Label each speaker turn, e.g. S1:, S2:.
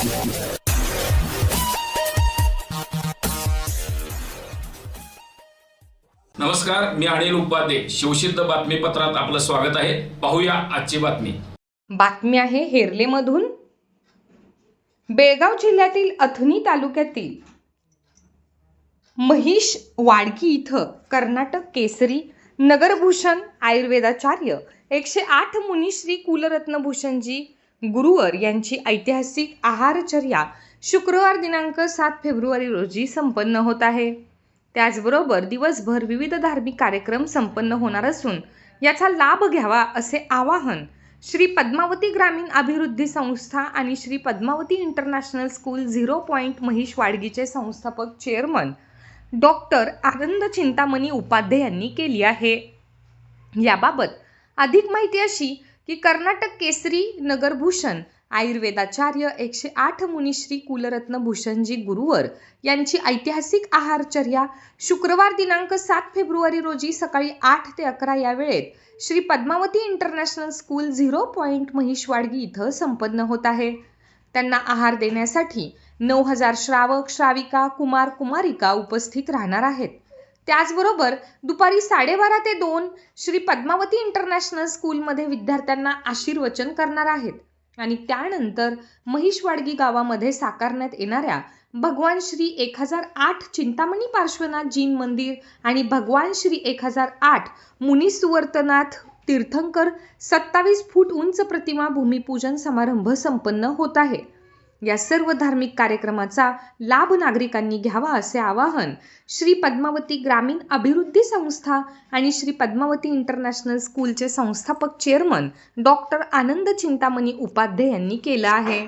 S1: नमस्कार मी अनिल उपाध्ये. शिवसिद्ध बातमीपत्रात आपलं स्वागत आहे. पाहूया आजची बातमी.
S2: बातमी आहे हेरलेमधून. बेळगाव जिल्ह्यातील अथनी तालुक्यातील महिष वाडकी इथं कर्नाटक केसरी नगरभूषण आयुर्वेदाचार्य एकशे आठ मुनिश्री कुलरत्नभूषणजी गुरुवर यांची ऐतिहासिक आहारचर्या शुक्रवार दिनांक सात फेब्रुवारी रोजी संपन्न होत आहे. त्याचबरोबर दिवसभर विविध धार्मिक कार्यक्रम संपन्न होणार असून याचा लाभ घ्यावा असे आवाहन श्री पद्मावती ग्रामीण अभिवृद्धी संस्था आणि Shri Padmavati international school zero point Mahesh वाडगीचे संस्थापक चेअरमन डॉक्टर आनंद चिंतामणी उपाध्ये यांनी केली आहे. याबाबत अधिक माहिती अशी की कर्नाटक केसरी नगरभूषण आयुर्वेदाचार्य एकशे आठ मुनिश्री कुलरत्न भूषणजी गुरुवर यांची ऐतिहासिक आहारचर्या शुक्रवार दिनांक सात फेब्रुवारी रोजी सकाळी आठ ते अकरा या वेळेत Shri Padmavati international school zero point Mahishwadgi इथं संपन्न होत आहे. त्यांना आहार देण्यासाठी नऊ हजार श्रावक श्राविका कुमार कुमारिका उपस्थित राहणार आहेत. त्याचबरोबर दुपारी साडेबारा ते दोन श्री पद्मावती इंटरनॅशनल स्कूलमध्ये विद्यार्थ्यांना आशीर्वचन करणार आहेत. आणि त्यानंतर महिषवाडगी गावामध्ये साकारण्यात येणाऱ्या भगवान श्री एक हजार आठ चिंतामणी पार्श्वनाथ जीन मंदिर आणि भगवान श्री एक हजार आठ मुनी सुवर्तनाथ तीर्थंकर सत्तावीस फूट उंच प्रतिमा भूमिपूजन समारंभ संपन्न होत आहे. या सर्व धार्मिक कार्यक्रमाचा लाभ नागरिकांनी घ्यावा असे आवाहन श्री पद्मावती ग्रामीण अभिवृद्धी संस्था आणि श्री पद्मावती इंटरनॅशनल स्कूलचे संस्थापक चेअरमन डॉक्टर आनंद चिंतामणी उपाध्ये यांनी केलं आहे.